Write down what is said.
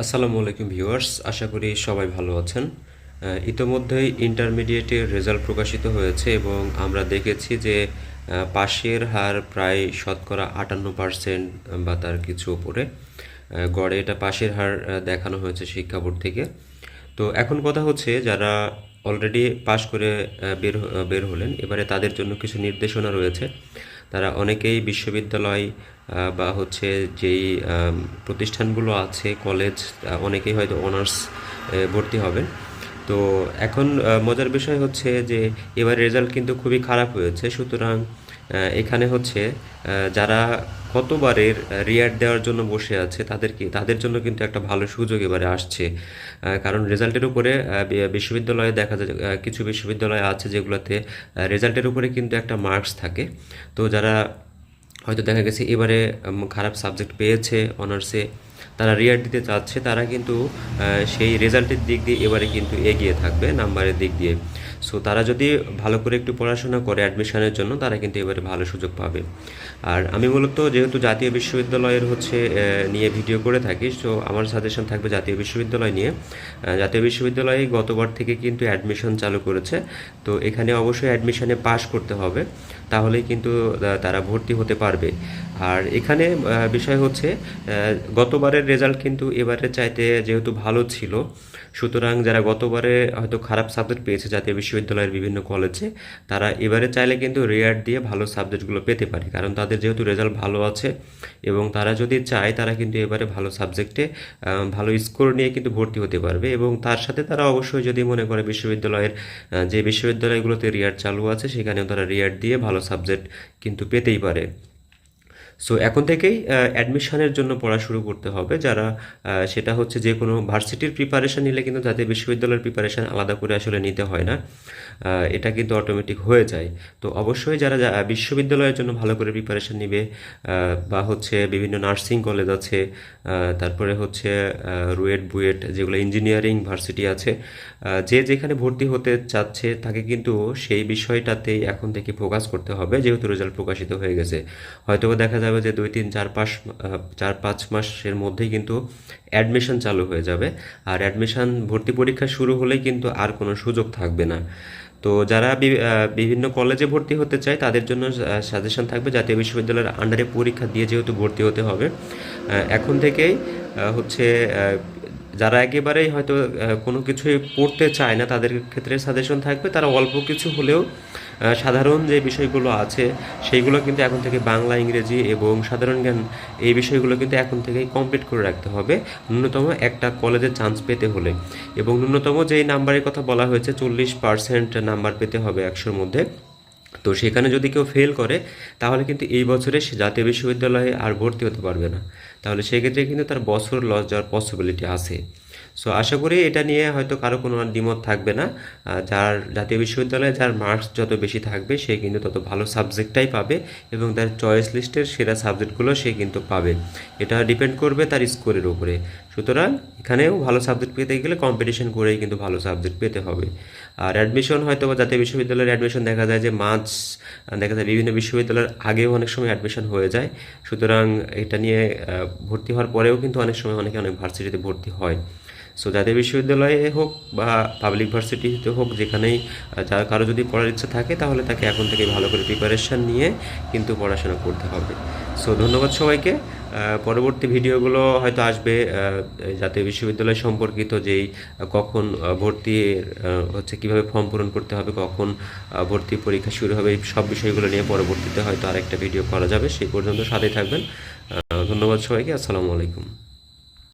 আসসালামু আলাইকুম ভিউয়ার্স, আশা করি সবাই ভালো আছেন। ইতোমধ্যেই ইন্টারমিডিয়েটের রেজাল্ট প্রকাশিত হয়েছে এবং আমরা দেখেছি যে পাশের হার প্রায় শতকরা আটান্ন পার্সেন্ট বা তার কিছু ওপরে। গড়ে এটা পাশের হার দেখানো হয়েছে শিক্ষা বোর্ড থেকে। তো এখন কথা হচ্ছে যারা অলরেডি পাশ করে বের বের হলেন, এবারে তাদের জন্য কিছু নির্দেশনা রয়েছে। তারা অনেকেই বিশ্ববিদ্যালয় বা হচ্ছে যেই প্রতিষ্ঠানগুলো আছে কলেজ অনেকেই হয়তো অনার্স ভর্তি হবে তো এখন মজার বিষয় হচ্ছে যে, এবার রেজাল্ট কিন্তু খুবই খারাপ হয়েছে। সুতরাং এখানে হচ্ছে যারা কতবারের রিয়ার দেওয়ার জন্য বসে আছে তাদেরকে তাদের জন্য কিন্তু একটা ভালো সুযোগ এবারে আসছে। কারণ রেজাল্টের উপরে বিশ্ববিদ্যালয়ে দেখা যায় কিছু বিশ্ববিদ্যালয় আছে যেগুলোতে রেজাল্টের উপরে কিন্তু একটা মার্কস থাকে। তো যারা হয়তো দেখা গেছে, এবারে খারাপ সাবজেক্ট পেয়েছে, অনার্সে তারা রিয়ার দিতে চাচ্ছে তারা কিন্তু সেই রেজাল্টের দিক দিয়ে এবারে কিন্তু এগিয়ে থাকবে নাম্বারের দিক দিয়ে। সো তারা যদি ভালো করে একটু পড়াশোনা করে অ্যাডমিশনের জন্য তারা কিন্তু এবারে ভালো সুযোগ পাবে। আর আমি মূলত যেহেতু জাতীয় বিশ্ববিদ্যালয়ের হচ্ছে নিয়ে ভিডিও করে থাকি সো আমার সাজেশন থাকবে জাতীয় বিশ্ববিদ্যালয় নিয়ে। জাতীয় বিশ্ববিদ্যালয়ে গতবার থেকে কিন্তু অ্যাডমিশন চালু করেছে তো এখানে অবশ্যই অ্যাডমিশনে পাশ করতে হবে তাহলেই কিন্তু তারা ভর্তি হতে পারবে। আর এখানে বিষয় হচ্ছে আহ, গতবারের রেজাল্ট কিন্তু এবারে চাইতে যেহেতু ভালো ছিল, সুতরাং যারা গতবারে হয়তো খারাপ সাবজেক্ট পেয়েছে জাতীয় বিশ্ববিদ্যালয়ের বিভিন্ন কলেজে তারা এবারে চাইলে কিন্তু রেয়ার দিয়ে ভালো সাবজেক্টগুলো পেতে পারে। কারণ তাদের যেহেতু রেজাল্ট ভালো আছে এবং তারা যদি চায়, তারা কিন্তু এবারে ভালো সাবজেক্টে ভালো স্কোর নিয়ে কিন্তু ভর্তি হতে পারবে এবং তার সাথে তারা অবশ্যই যদি মনে করে বিশ্ববিদ্যালয়ের যে বিশ্ববিদ্যালয়গুলোতে রিয়ার চালু আছে, সেখানেও তারা রিয়ার দিয়ে ভালো সাবজেক্ট কিন্তু পেতেই পারে। সো এখন থেকেই অ্যাডমিশনের জন্য পড়া শুরু করতে হবে। যারা সেটা হচ্ছে যে কোনো ভার্সিটির প্রিপারেশন নিলে কিন্তু জাতীয় বিশ্ববিদ্যালয়ের প্রিপারেশন আলাদা করে আসলে নিতে হয় না। এটা কিন্তু অটোমেটিক হয়ে যায়। তো অবশ্যই যারা বিশ্ববিদ্যালয়ের জন্য ভালো করে প্রিপারেশন নিবে বা হচ্ছে বিভিন্ন নার্সিং কলেজ আছে তারপরে হচ্ছে রুয়েট বুয়েট যেগুলো ইঞ্জিনিয়ারিং ভার্সিটি আছে যে যেখানে ভর্তি হতে চাচ্ছে তাকে কিন্তু সেই বিষয়টাতেই এখন থেকে ফোকাস করতে হবে, যেহেতু রেজাল্ট প্রকাশিত হয়ে গেছে। হয়তো দেখা যাবে যে দুই, তিন, চার পাঁচ চার, পাঁচ মাসের মধ্যেই কিন্তু অ্যাডমিশন চালু হয়ে যাবে। আর অ্যাডমিশন ভর্তি পরীক্ষা শুরু হলেই কিন্তু আর কোনো সুযোগ থাকবে না। তো যারা বিভিন্ন কলেজে ভর্তি হতে চায়, তাদের জন্য সাজেশন থাকবে জাতীয় বিশ্ববিদ্যালয়ের আন্ডারে পরীক্ষা দিয়ে যেহেতু ভর্তি হতে হবে। এখন থেকেই হচ্ছে যারা একেবারেই হয়তো কোনো কিছুই পড়তে চায় না, তাদের ক্ষেত্রে সাজেশন থাকবে। তারা অল্প কিছু হলেও সাধারণ যে বিষয়গুলো আছে, সেইগুলো কিন্তু এখন থেকে বাংলা, ইংরেজি এবং সাধারণ জ্ঞান, এই বিষয়গুলো কিন্তু এখন থেকেই কমপ্লিট করে রাখতে হবে। ন্যূনতম একটা কলেজে চান্স পেতে হলে। এবং ন্যূনতম যেই নাম্বারের কথা বলা হয়েছে, চল্লিশ পার্সেন্ট নাম্বার পেতে হবে একশোর মধ্যে। তো সেখানে যদি কেউ ফেল করে, তাহলে কিন্তু এই বছরে সে জাতীয় বিশ্ববিদ্যালয়ে আর ভর্তি হতে পারবে না। তাহলে সেক্ষেত্রে কিন্তু তার বছর লস যাওয়ার পসিবিলিটি আছে। সো আশা করি এটা নিয়ে হয়তো কারও কোনো আর দ্বিমত থাকবে না। যার জাতীয় বিশ্ববিদ্যালয়ে যার মার্কস যত বেশি থাকবে, সে কিন্তু তত ভালো সাবজেক্টটাই পাবে এবং তার চয়েস লিস্টের সেরা সাবজেক্টগুলো সে কিন্তু পাবে। এটা ডিপেন্ড করবে তার স্কোরের উপরে। সুতরাং এখানেও ভালো সাবজেক্ট পেতে গেলে কম্পিটিশন করেই কিন্তু ভালো সাবজেক্ট পেতে হবে। আর অ্যাডমিশন হয়তো বা জাতীয় বিশ্ববিদ্যালয়ের অ্যাডমিশন দেখা যায় যে মার্চ দেখা যায় বিভিন্ন বিশ্ববিদ্যালয়ের আগেও অনেক সময় অ্যাডমিশন হয়ে যায়। সুতরাং এটা নিয়ে ভর্তি হওয়ার পরেও কিন্তু অনেক সময় অনেকে অনেক ভার্সিটিতে ভর্তি হয়। সো জাতীয় বিশ্ববিদ্যালয়ে হোক বা পাবলিক ভার্সিটিতে হোক, যেখানেই যার কারও যদি পড়ার ইচ্ছা থাকে, তাহলে তাকে এখন থেকে ভালো করে প্রিপারেশন নিয়ে কিন্তু পড়াশোনা করতে হবে। সো ধন্যবাদ সবাইকে। পরবর্তী ভিডিওগুলো হয়তো আসবে জাতীয় বিশ্ববিদ্যালয় সম্পর্কিত যেই কখন ভর্তি হচ্ছে কীভাবে ফর্ম পূরণ করতে হবে, কখন ভর্তি পরীক্ষা শুরু হবে, এই সব বিষয়গুলো নিয়ে পরবর্তীতে হয়তো আরেকটা ভিডিও করা যাবে, সেই পর্যন্ত সাথে থাকবেন। ধন্যবাদ সবাইকে, আসসালামু আলাইকুম।